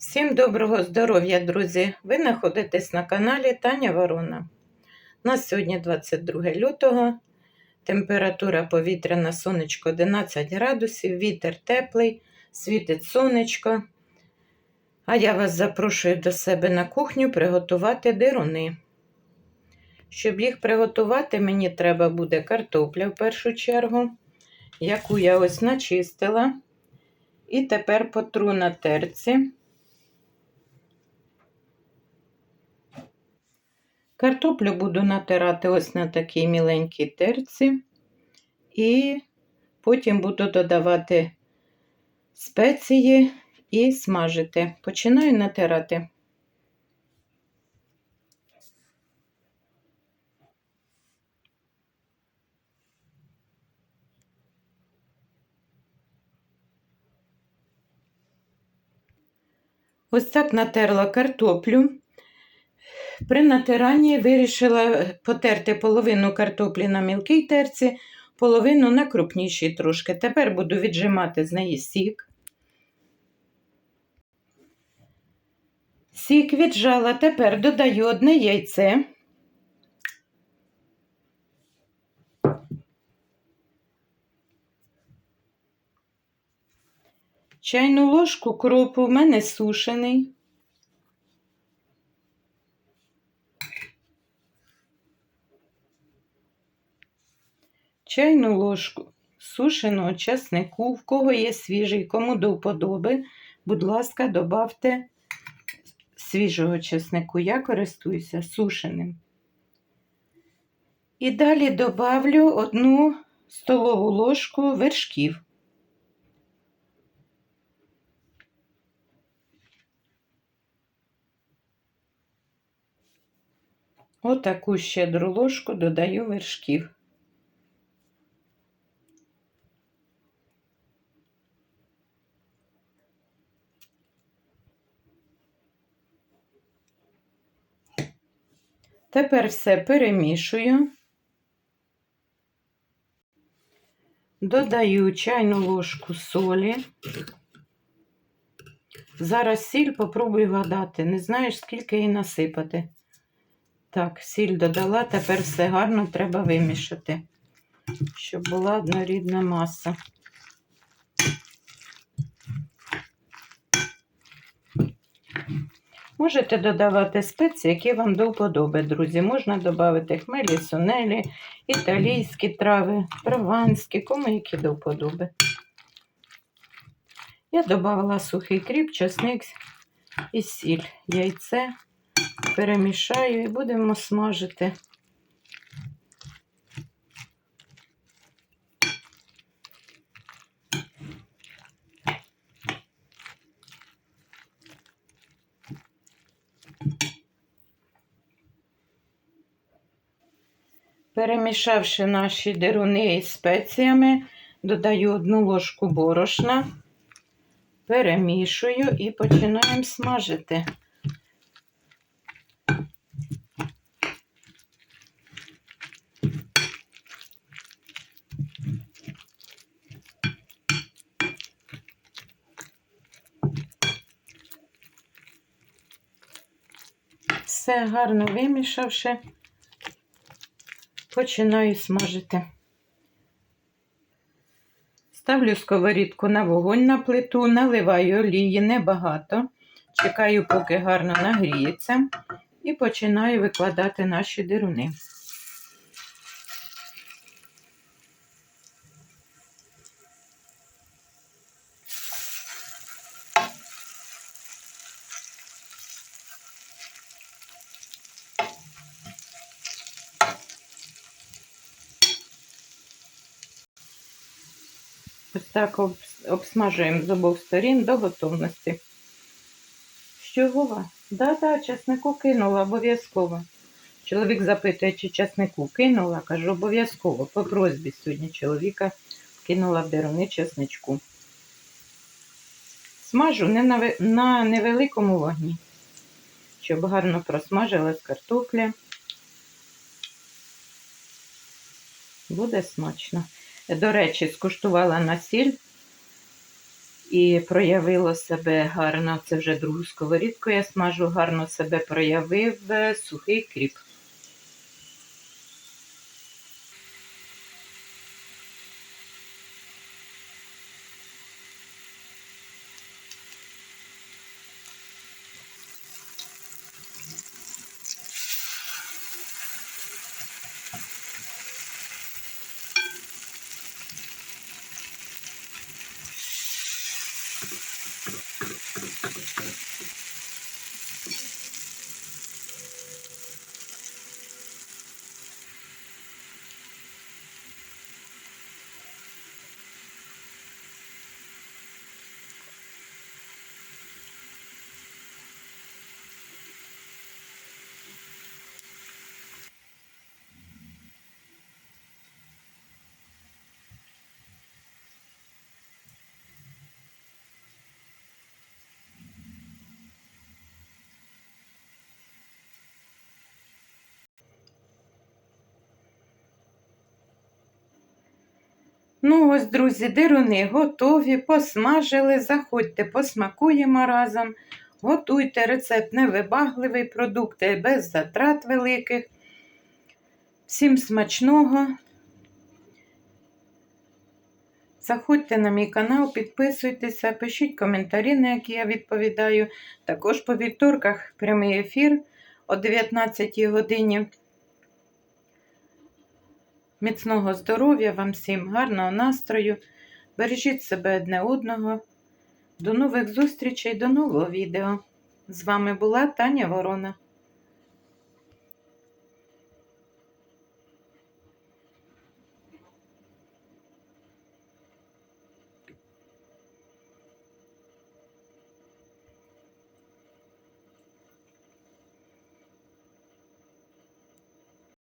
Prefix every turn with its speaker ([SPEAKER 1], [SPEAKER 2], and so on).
[SPEAKER 1] Всім доброго здоров'я, друзі! Ви знаходитесь на каналі Таня Ворона. У нас сьогодні 22 лютого. Температура повітря на сонечко 11 градусів, вітер теплий, світить сонечко. А я вас запрошую до себе на кухню приготувати дируни. Щоб їх приготувати, мені треба буде картопля в першу чергу, яку я ось начистила. І тепер потру на терці. Картоплю буду натирати ось на такій міленькій терці, і потім буду додавати спеції і смажити. Починаю натирати. Ось так натерла картоплю. При натиранні вирішила потерти половину картоплі на мілкій терці, половину на крупнішій трошки. Тепер буду віджимати з неї сік. Сік віджала, тепер додаю одне яйце. Чайну ложку кропу в мене сушений. Чайну ложку сушеного часнику, в кого є свіжий, кому до вподоби, будь ласка, добавте свіжого чеснику. Я користуюся сушеним. І далі добавлю одну столову ложку вершків. Отаку щедру ложку додаю вершків. Тепер все перемішую, додаю чайну ложку солі. Зараз сіль попробую гадати. Не знаєш, скільки її насипати. Так, сіль додала, тепер все гарно треба вимішати, щоб була однорідна маса. Можете додавати спеції, які вам до вподоби, друзі. Можна додати хмелі, сунелі, італійські трави, прованські, кому які до вподоби. Я додала сухий кріп, часник і сіль, яйце, перемішаю і будемо смажити. Перемішавши наші деруни із спеціями, додаю одну ложку борошна, перемішую і починаємо смажити. Все гарно вимішавши починаю смажити. Ставлю сковорідку на вогонь на плиту, наливаю олії небагато, чекаю, поки гарно нагріється, і починаю викладати наші дируни. Ось так обсмажуємо з обох сторін до готовності. Що Вова? Да-да, часнику кинула обов'язково. Чоловік запитує, чи часнику кинула, кажу, обов'язково. По просьбі сьогодні чоловіка кинула в деруни часничку. Смажу не на, на невеликому вогні, щоб гарно просмажилась картопля. Буде смачно. До речі, скуштувала на сіль і проявило себе гарно. Це вже другу сковорідку я смажу, гарно себе проявив е, сухий кріп. Ну, ось, друзі, дируни готові, посмажили. Заходьте, посмакуємо разом. Готуйте рецепт невибагливий, продукти без затрат великих. Всім смачного. Заходьте на мій канал, підписуйтеся, пишіть коментарі, на які я відповідаю. Також по вівторках прямий ефір о 19 годині. Міцного здоров'я вам всім, гарного настрою. Бережіть себе одне одного. До нових зустрічей, до нового відео. З вами була Таня Ворона.